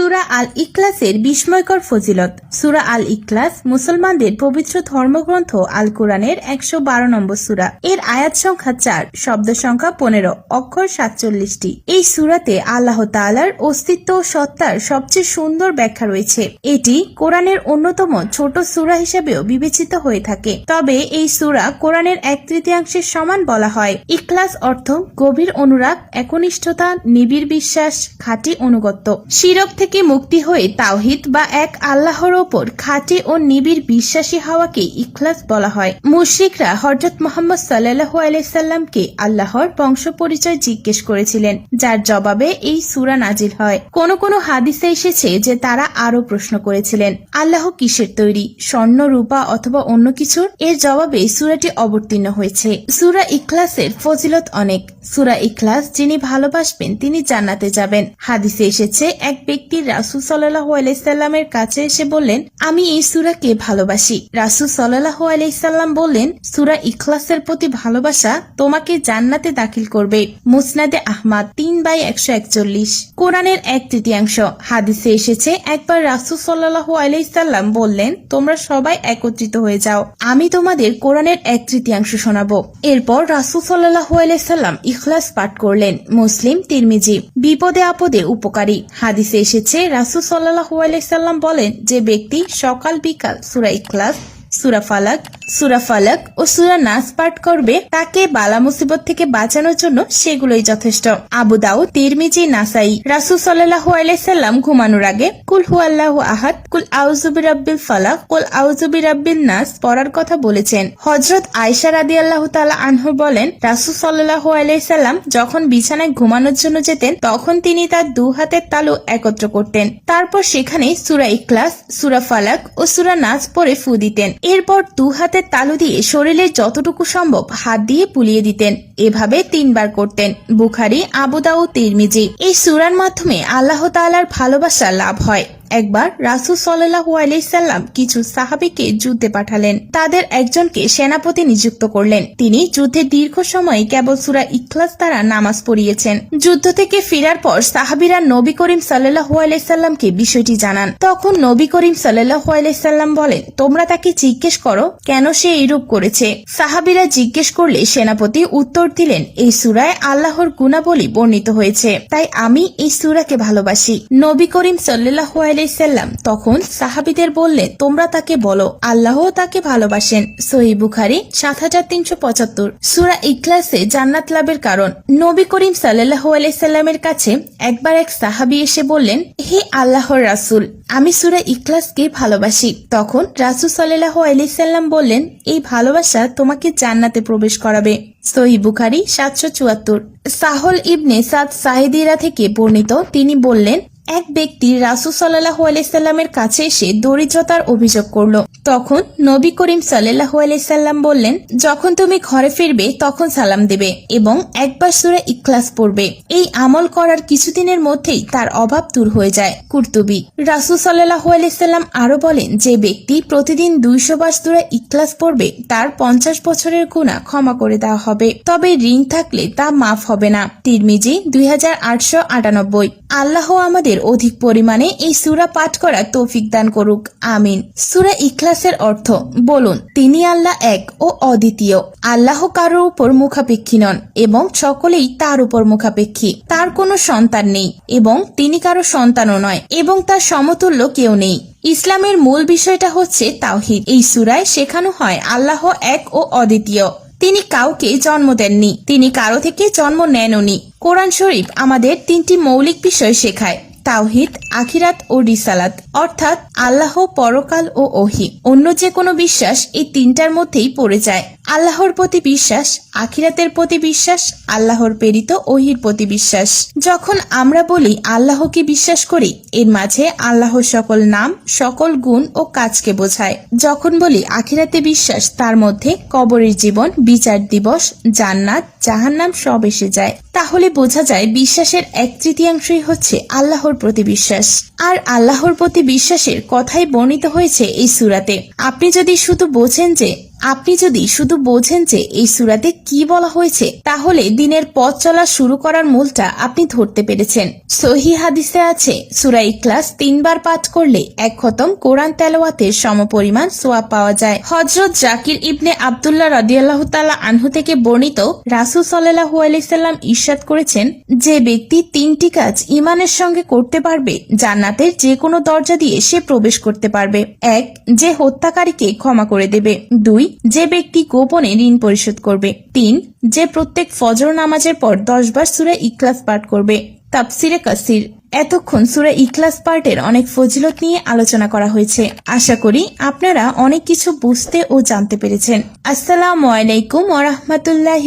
সুরা আল ইখলাসের বিস্ময়কর ফজিলত। সুরা আল ইকলাস মুসলমানদের পবিত্র ধর্মগ্রন্থ আল কোরআনের একশো বারো নম্বর সুরা। এর আয়াত সংখ্যা চার, শব্দ সংখ্যা পনেরো, অক্ষর সাতচল্লিশটি। এই সুরাতে আল্লাহ তাআলার অস্তিত্ব ও সত্তার সবচেয়ে সুন্দর ব্যাখ্যা রয়েছে। এটি কোরআনের অন্যতম ছোট সুরা হিসেবেও বিবেচিত হয়ে থাকে। তবে এই সুরা কোরআনের এক তৃতীয়াংশের সমান বলা হয়। ইকলাস অর্থ গভীর অনুরাগ, একনিষ্ঠতা, নিবিড় বিশ্বাস, খাঁটি অনুগত্য শিরক থেকে মুক্তি হয়ে তাওহিদ বা এক আল্লাহর ওপর খাঁটি ও নিবিড় বিশ্বাসী হওয়াকে ইখলাস বলা হয়। মুশরিকরা হজরত মোহাম্মদ সাল্লাহ আলাইসাল্লামকে আল্লাহর বংশ পরিচয় জিজ্ঞেস করেছিলেন, যার জবাবে এই সুরা নাজিল হয়। কোন কোন হাদিসে এসেছে যে তারা আরও প্রশ্ন করেছিলেন, আল্লাহ কিসের তৈরি, স্বর্ণ, রূপা অথবা অন্য কিছুর? এর জবাবে সুরাটি অবতীর্ণ হয়েছে। সুরা ইখলাসের ফজিলত অনেক। সুরা ইখলাস যিনি ভালোবাসবেন তিনি জান্নাতে যাবেন। হাদিসে এসেছে, এক ব্যক্তি রাসুল সাল্লাহ আলাইসাল্লামের কাছে এসে বললেন, আমি এই সুরাকে ভালোবাসি। রাসুল সাল্লাহ আলাইসাল্লাম বললেন, সুরা ইখলাসের প্রতি ভালোবাসা তোমাকে জান্নাতে দাখিল করবে। মুসনাদে আহমাদ তিন বাই একশো একচল্লিশ। কোরআনের এক তৃতীয়াংশ। হাদিসে এসেছে, একবার রাসুল সাল্লাহ আলাইসাল্লাম বললেন, তোমরা সবাই একত্রিত হয়ে যাও, আমি তোমাদের কোরআনের এক তৃতীয়াংশ শোনাবো। এরপর রাসুল সাল্লাহ আলাইসাল্লাম ইখলাস পাঠ করলেন, মুসলিম, তিরমিজি। বিপদে আপদে উপকারী। হাদিসে এসেছে, রাসুল সাল্লাহ আলাইসাল্লাম বলেন, যে ব্যক্তি সকাল বিকাল সুরা ইখলাস, সুরা ফালাক সুরা ফালাক ও সুরা নাস পাঠ করবে, তাকে বালা মুসিবত থেকে বাঁচানোর জন্য সেগুলোই যথেষ্ট। আবু দাউদ, তিরমিজি, নাসাই। রাসুল সাল্লাহ আলাইসাল্লাম ঘুমানোর আগে, কুল হু আল্লাহ আহাদ, কুল আউজুবি রাব্বিল ফালাক, কুল আউজুবি রাব্বিল নাস পড়ার কথা বলেছেন। হজরত আয়সা রাদি আল্লাহ তালা আনহু বলেন, রাসুল সাল্লাহ আলাইসাল্লাম যখন বিছানায় ঘুমানোর জন্য যেতেন, তখন তিনি তার দু হাতের তালু একত্র করতেন। তারপর সেখানে সুরা ইখলাস, সুরা ফালাক ও সুরা নাচ পরে ফু দিতেন। এরপর দু হাতের তালু দিয়ে শরীরের যতটুকু সম্ভব হাত দিয়ে পুলিয়ে দিতেন। এভাবে তিনবার করতেন, বুখারি আবুদাউ তিরমিজি। এই সুরার মাধ্যমে আল্লাহ তালার ভালোবাসা লাভ হয়। একবার রাসুল সাল্লাহু আলাইসাল্লাম কিছু সাহাবিকে যুদ্ধে পাঠালেন। তাদের একজনকে সেনাপতি নিযুক্ত করলেন। তিনি যুদ্ধে দীর্ঘ সময় কেবল সুরা ইখলাস দ্বারা নামাজ পড়িয়েছেন। যুদ্ধ থেকে ফেরার পর সাহাবিরা নবী করিম সাল্লাহু আলাইসাল্লামকে বিষয়টি জানান। তখন নবী করিম সাল্লাহু আলাইসাল্লাম বলেন, তোমরা তাকে জিজ্ঞেস করো, কেন সে এইরূপ করেছে? সাহাবিরা জিজ্ঞেস করলে সেনাপতি উত্তর দিলেন, এই সুরায় আল্লাহর গুণাবলী বর্ণিত হয়েছে। তাই আমি এই সুরাকে ভালোবাসি। নবী করিম সাল্লাহু আলাইসাল্লাম তখন সাহাবিদের বললেন তোমরা তাকে বলো আল্লাহ তাকে ভালোবাসেন। সহি বুখারি, সাত হাজার তিনশো পঁচাত্তর। সুরা ইখলাসে জান্নাত লাভের কারণ। নবী করিম সাল্লাহ আলাইসাল্লামের কাছে একবার এক সাহাবি এসে বললেন, হে আল্লাহর রাসুল, আমি সুরা ইখলাসকে ভালোবাসি। তখন রাসুল সাল্লাহ আলাইসাল্লাম বললেন, এই ভালোবাসা তোমাকে জান্নাতে প্রবেশ করাবে। সহি বুখারি, সাতশো চুয়াত্তর। সাহল ইবনে সাদ সাহিদিরা থেকে বর্ণিত, তিনি বললেন এক ব্যক্তি রাসুল সাল্লাহ আলাইসাল্লামের কাছে এসে দরিদ্রতার অভিযোগ করল। তখন নবী করিম সাল্লাহ আলাইসাল্লাম বললেন, যখন তুমি ঘরে ফিরবে, তখন সালাম দেবে এবং একবার সুরে ইখলাস পড়বে। এই আমল করার কিছুদিনের মধ্যেই তার অভাব দূর হয়ে যায়। কুর্তুবি। রাসুল সাল্লাহ আলাইসাল্লাম আরও বলেন, যে ব্যক্তি প্রতিদিন দুইশো বাস সুরে ইখলাস পড়বে, তার পঞ্চাশ বছরের গুণা ক্ষমা করে দেওয়া হবে। তবে ঋণ থাকলে তা মাফ হবে না। তিরমিজি, দুই হাজার আটশো আটানব্বই। আল্লাহ আমাদের অধিক পরিমাণে এই সুরা পাঠ করার তৌফিক দান করুক, আমিন। সুরা ইখলাসের অর্থ, বলুন, তিনি আল্লাহ এক ও অদ্বিতীয়। আল্লাহ কারোর উপর মুখাপেক্ষী নন এবং সকলেই তার উপর মুখাপেক্ষী। তার কোনো সন্তান নেই এবং তিনি কারও সন্তানও নয় এবং তার সমতুল্য কেউ নেই। ইসলামের মূল বিষয়টা হচ্ছে তাওহিদ। এই সুরায় শেখানো হয় আল্লাহ এক ও অদ্বিতীয়। তিনি কাউকে জন্ম দেননি। তিনি কারও থেকে জন্ম নেননি। কোরআন শরীফ আমাদের তিনটি মৌলিক বিষয় শেখায়। তাওহিদ, আখিরাত ও রিসালাত, অর্থাৎ আল্লাহ পরকাল ও ওহি। অন্য যে কোনো বিশ্বাস এই তিনটার মধ্যেই পড়ে যায়। আল্লাহর প্রতি বিশ্বাস, আখিরাতের প্রতি বিশ্বাস, আল্লাহর প্রেরিত ওহির প্রতি বিশ্বাস। যখন আমরা বলি আল্লাহকে বিশ্বাস করি, এর মাঝে আল্লাহর সকল নাম, সকল গুণ ও কাজকে বোঝায়। যখন বলি আখিরাতে বিশ্বাস, তার মধ্যে কবরের জীবন, বিচার দিবস, জান্নাত, জাহান্নাম সব এসে যায়। তাহলে বোঝা যায় বিশ্বাসের এক তৃতীয়াংশই হচ্ছে আল্লাহর প্রতি বিশ্বাস। আর আল্লাহর প্রতি বিশ্বাসের কথাই বর্ণিত হয়েছে এই সুরাতে। আপনি যদি শুধু বোঝেন যে আপনি যদি শুধু বোঝেন যে এই সুরাতে কি বলা হয়েছে, তাহলে দিনের পথ চলা শুরু করার মূলটা আপনি ধরতে পেরেছেন। সহি হাদিসে আছে, সুরা ইখলাস তিনবার পাঠ করলে এক খতম কোরআন তেলাওয়াতের সমপরিমাণ সোয়াব পাওয়া যায়। হজরত জাকির ইবনে আবদুল্লাহ রাদিয়াল্লাহু তাআলা আনহু থেকে বর্ণিত রাসূল সাল্লাল্লাহু আলাইহি সাল্লাম ইরশাদ করেছেন, যে ব্যক্তি তিনটি কাজ ইমানের সঙ্গে করতে পারবে, জান্নাতের যে কোনো দরজা দিয়ে সে প্রবেশ করতে পারবে। এক, যে হত্যাকারীকে ক্ষমা করে দেবে। দুই যে ব্যক্তি গোপনে ঋণ পরিশোধ করবে। তিন, যে প্রত্যেক ফজর নামাজের পর দশ বার সুরে ইখলাস পাঠ করবে। তাপসিরে কাসির। এতক্ষণ সুরা ইখলাস পার্টের অনেক ফজিলত নিয়ে আলোচনা করা হয়েছে। আশা করি আপনারা অনেক কিছু বুঝতে ও জানতে পেরেছেন। আসসালামু আলাইকুম ওরহমতুল্লাহ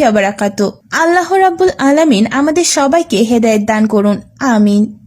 আল্লাহ রাব্বুল আলামিন আমাদের সবাইকে হেদায়েত দান করুন। আমিন।